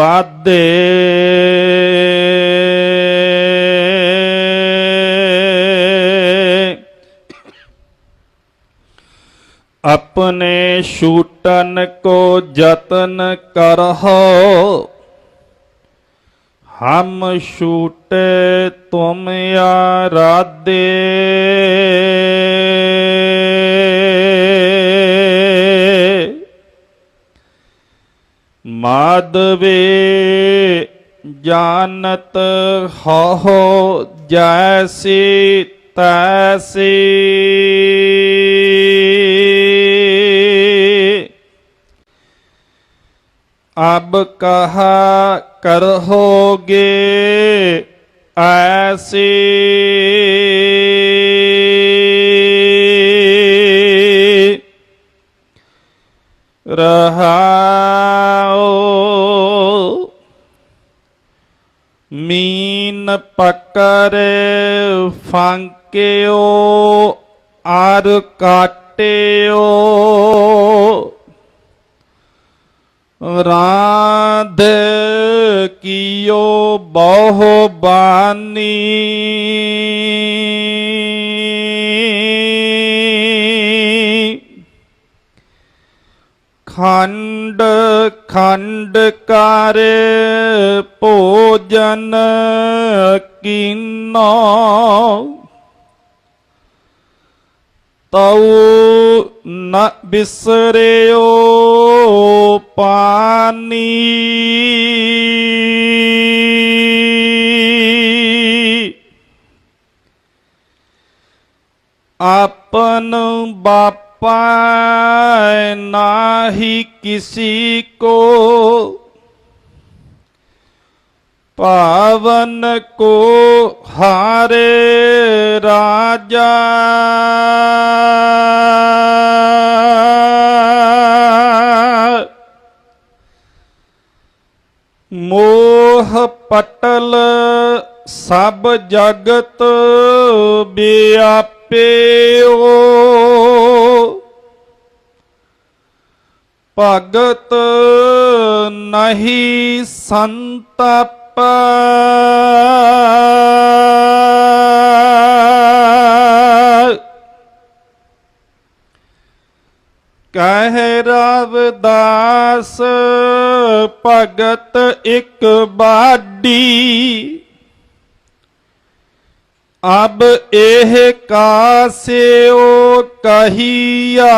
वादे अपने शूटन को जतन करो हम शूटे तुम या राधे। ਮਾਧਵੇ ਜਾਣਤ ਹੋ ਜੈਸੀ ਤੈਸੀ। ਅਬ ਕਹਾ ਕਰਹੋਗੇ ਐਸੀ। ਰਹਾਉ ਮੀਨ ਪਕਰੇ ਫਾਂਕਿਓ ਆਰ ਕਾਟਿਓ। ਰਾਧ ਕੀਓ ਬਹੁ ਬਾਨੀ। ਖੰਡ ਖੰਡ ਕਰ ਭੋਜਨ ਕੀਨੋ। ਤਉ ਨ ਬਿਸਰਿਓ ਪਾਨੀ। ਆਪਨ ਬਾਪਾ ਨਾਹੀ ਕਿਸੀ ਕੋ। ਪਾਵਨ ਕੋ ਹਾਰੇ ਰਾਜਾ। ਮੋਹ ਪਟਲ ਸਭ ਜਗਤ ਵਿਆਪਿਓ। ਭਗਤ ਨਹੀਂ ਸੰਤਪ। ਕਹਿ ਰਵਦਾਸ ਭਗਤ ਇੱਕ ਬਾਡੀ। ਅਬ ਇਹ ਕਾਸਿਓ ਕਹੀਆ।